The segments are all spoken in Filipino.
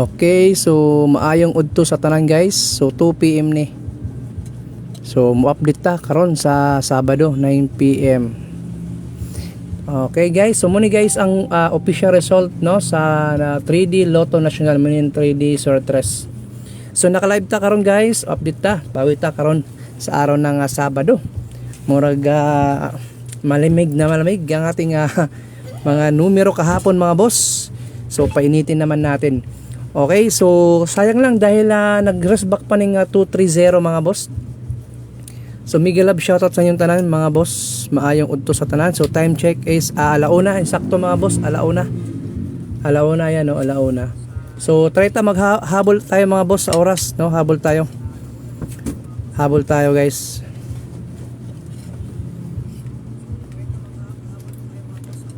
Okay, so maayong udto sa tanan guys. So 2 PM ni. So mo-update ta karon sa Sabado 9 PM. Okay guys, so muni guys ang ah, official result no sa na 3D Lotto National Minin 3D Sortress. So naka-live ta karon guys, update ta, bawi ta karon sa araw ng ah, Sabado. Murag ah, malamig na malamig ang ating ah, mga numero kahapon mga boss. So painitin naman natin. Okay, so sayang lang dahil uh, nag-rest back pa ng uh, 230 mga boss. So Miguel Love shoutout sa inyong tanan mga boss. Maayong udto sa tanan. So time check is uh, alauna. Sakto mga boss, alauna. Alauna yan, no? alauna. So try ta maghabol tayo mga boss sa oras, no? Habol tayo. Habol tayo guys.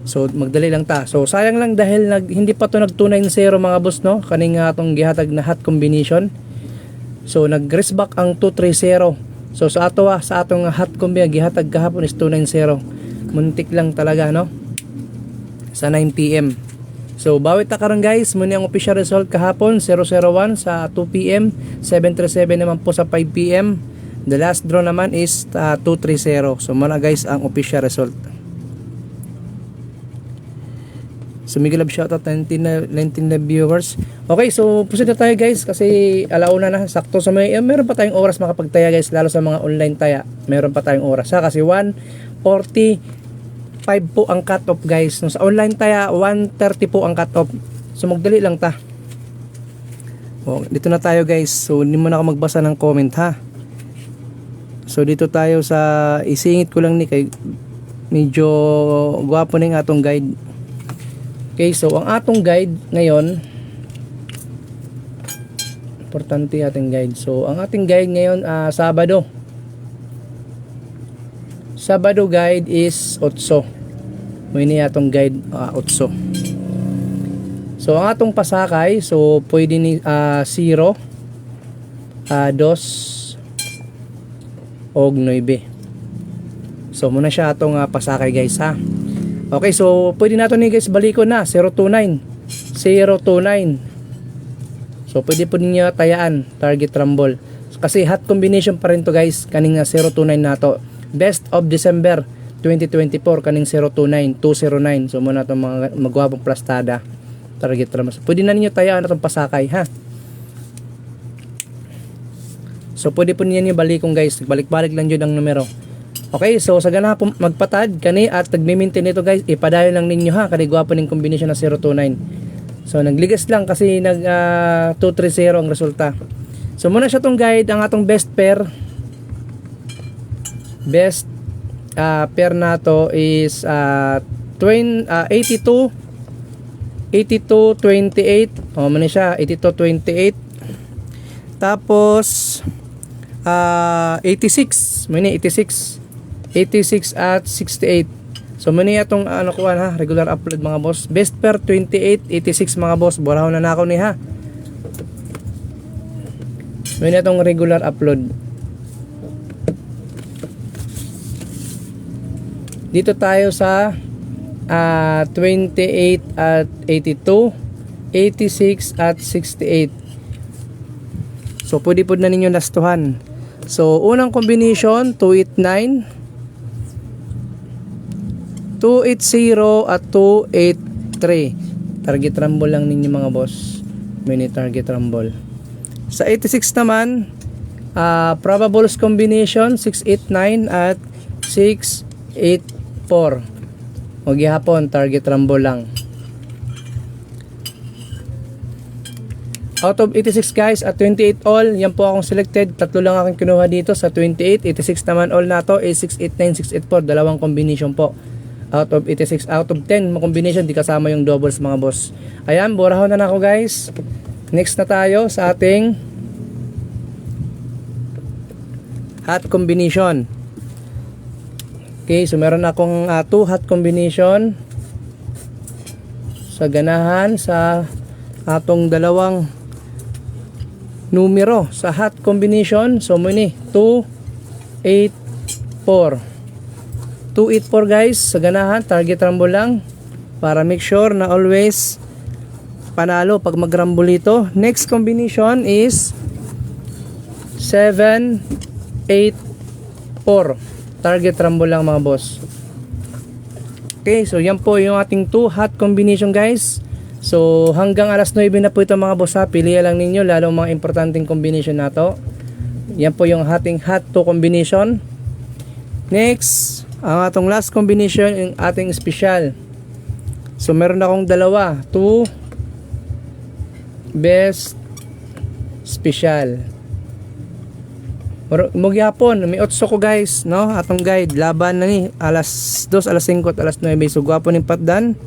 So magdali lang ta. So sayang lang dahil nag, hindi pa to nagtunay ng zero mga boss no. Kaning nga atong gihatag na hot combination. So nag-rest back ang 230. So sa ato ah, sa atong hot combi gihatag kahapon is 290. Muntik lang talaga no. Sa 9 PM. So bawit ta karon guys, muna ang official result kahapon 001 sa 2 PM, 737 naman po sa 5 PM. The last draw naman is uh, 230. So muna guys ang official result. So Miguel Love shoutout 19 na 19 na viewers. Okay, so proceed na tayo guys kasi alauna na sakto sa may eh, meron pa tayong oras makapagtaya guys lalo sa mga online taya. Meron pa tayong oras ha kasi 1:45 po ang cut off guys. No, sa online taya 1:30 po ang cut off. So magdali lang ta. Oh, dito na tayo guys. So hindi mo na ako magbasa ng comment ha. So dito tayo sa isingit ko lang ni kay medyo gwapo na yung atong guide. Okay, so ang atong guide ngayon importante ating guide. So ang ating guide ngayon ah, Sabado. Sabado guide is 8. May ni atong guide ah, 8. So ang atong pasakay, so pwede ni ah, 0 ah, 2 og 9. So muna siya atong ah, pasakay guys ha. Okay, so pwede nato ni guys balikon na 029. 029. So pwede po ninyo tayaan target rumble. Kasi hot combination pa rin to guys kaning nga 029 nato. Best of December 2024 kaning 029 209. So muna to mga magwapong plastada target rumble. Pwede na ninyo tayaan atong pasakay ha. So pwede po ninyo balikon guys. Balik-balik lang jud ang numero. Okay, so sa gana po magpatad kani at nagme-maintain nito guys, ipadayon lang ninyo ha kani gwapo ning combination na 029. So nagligas lang kasi nag ah, 230 ang resulta. So muna siya tong guide ang atong best pair. Best ah, pair nato is uh, twin, ah, 82 82 28. Oh, man siya 82 28. Tapos ah 86, muna 86. 86 at 68. So muna atong ano ko ha, regular upload mga boss. Best pair 28, 86 mga boss. Borahon na nako ni ha. Muna atong regular upload. Dito tayo sa ah 28 at 82, 86 at 68. So pwede po na ninyo nastuhan. So unang combination 289 280 at 283. Target rumble lang ninyo mga boss. Mini target rumble. Sa 86 naman, uh, probables combination 689 at 684. O gihapon, target rumble lang. Out of 86 guys, at 28 all, yan po akong selected. Tatlo lang akong kinuha dito sa 28. 86 naman all na to is 689, 684. Dalawang combination po out of 86 out of 10 mga combination di kasama yung doubles mga boss. Ayan borahon na na ako guys. Next na tayo sa ating hot combination. Okay so meron akong 2 uh, two hot combination sa ganahan sa atong dalawang numero sa hot combination. So muni 2 8 4 284 guys sa ganahan target rumble lang para make sure na always panalo pag mag-rumble ito. Next combination is 7, 8, 4. Target rumble lang mga boss. Okay, so yan po yung ating 2 hot combination guys. So hanggang alas 9 na po ito mga boss ha. Pilihan lang ninyo lalo mga importanteng combination na to. Yan po yung ating hot 2 combination. Next, ang atong last combination yung ating special. So meron akong dalawa, 2 best special. Muro- Mugyapon, may otso ko guys, no? Atong guide, laban na ni alas 2, alas 5, at alas 9. So gwapo ng patdan.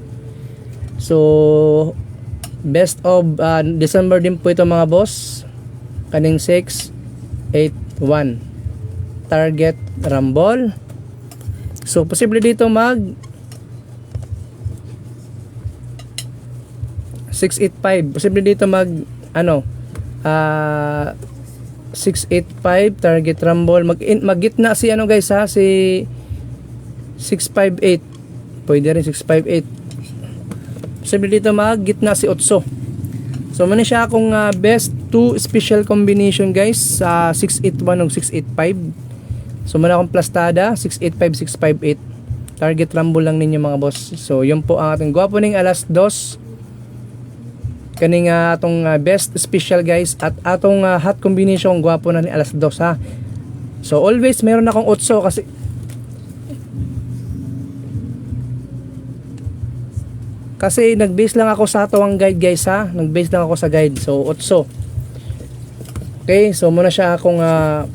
So best of uh, December din po ito mga boss. Kaning 6 8 1 target rumble. So posible dito mag 685. Posible dito mag ano ah 685 target rumble. Mag in, maggitna si ano guys ha si 658 pwede rin 658 posible dito maggitna si 8 so muna siya akong ah, best 2 special combination guys sa 681 o 685 so muna akong plastada 685 658 target rumble lang ninyo mga boss. So yun po ang ating gwapo ning alas 2 kaning ah, atong ah, best special guys at atong ah, hot combination gwapo na ni alas 2 ha. So always meron akong 8 kasi kasi nag-base lang ako sa atong guide guys ha. Nag-base lang ako sa guide. So 8 okay so muna siya akong ah,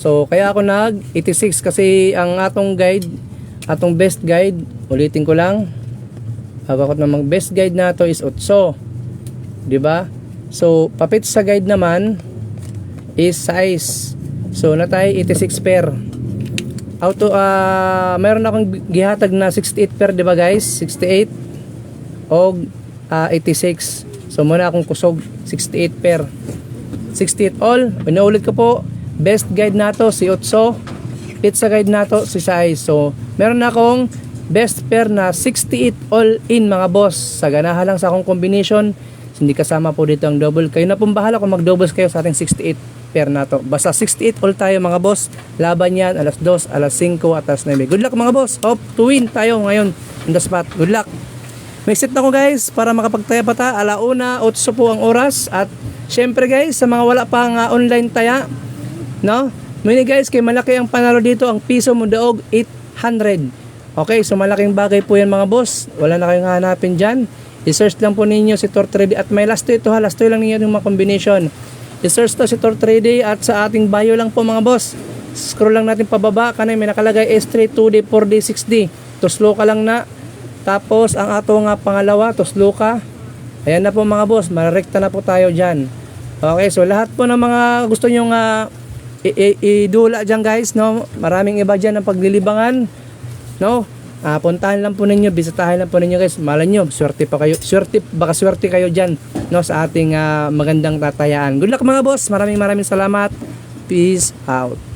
so kaya ako nag 86 kasi ang atong guide atong best guide ulitin ko lang Hagakot namang best guide nato is 8. 'Di ba? So, papit sa guide naman is size. So, natay 86 per. Auto ah meron akong gihatag na 68 per, 'di ba guys? 68 og ah, 86. So, muna akong kusog 68 per. 68 all. Pinaulit ko po. Best guide nato si 8. Pizza guide nato si size. So, meron na akong best pair na 68 all in mga boss. Sa ganahan lang sa akong combination. Hindi kasama po dito ang double. Kayo na pong bahala kung mag-doubles kayo sa ating 68 pair na to. Basta 68 all tayo mga boss. Laban yan alas 2, alas 5, at alas 9. Good luck mga boss. Hope to win tayo ngayon in the spot. Good luck. May set na ko guys para makapagtaya pa ta. Alauna, 8 po ang oras. At syempre guys, sa mga wala pang ah, online taya, no? Muni guys, kay malaki ang panalo dito. Ang piso mo daog 800. Okay, so malaking bagay po yan mga boss. Wala na kayong hanapin dyan. I-search lang po ninyo si Tor 3D at may last 2 ito ha. Last 2 lang ninyo yung mga combination. I-search to si Tor 3D at sa ating bio lang po mga boss. Scroll lang natin pababa. Kanay may nakalagay S3, 2D, 4D, 6D. Tuslo ka lang na. Tapos ang ato nga pangalawa, tuslo ka. Ayan na po mga boss. Mararekta na po tayo dyan. Okay, so lahat po ng mga gusto nyo nga i- i- idula dyan guys, no? Maraming iba dyan ang paglilibangan. No? Ah, puntahan lang po ninyo, bisitahin lang po ninyo guys. Malay nyo, swerte pa kayo. Swerte, baka swerte kayo dyan no, sa ating ah, magandang tatayaan. Good luck mga boss. Maraming maraming salamat. Peace out.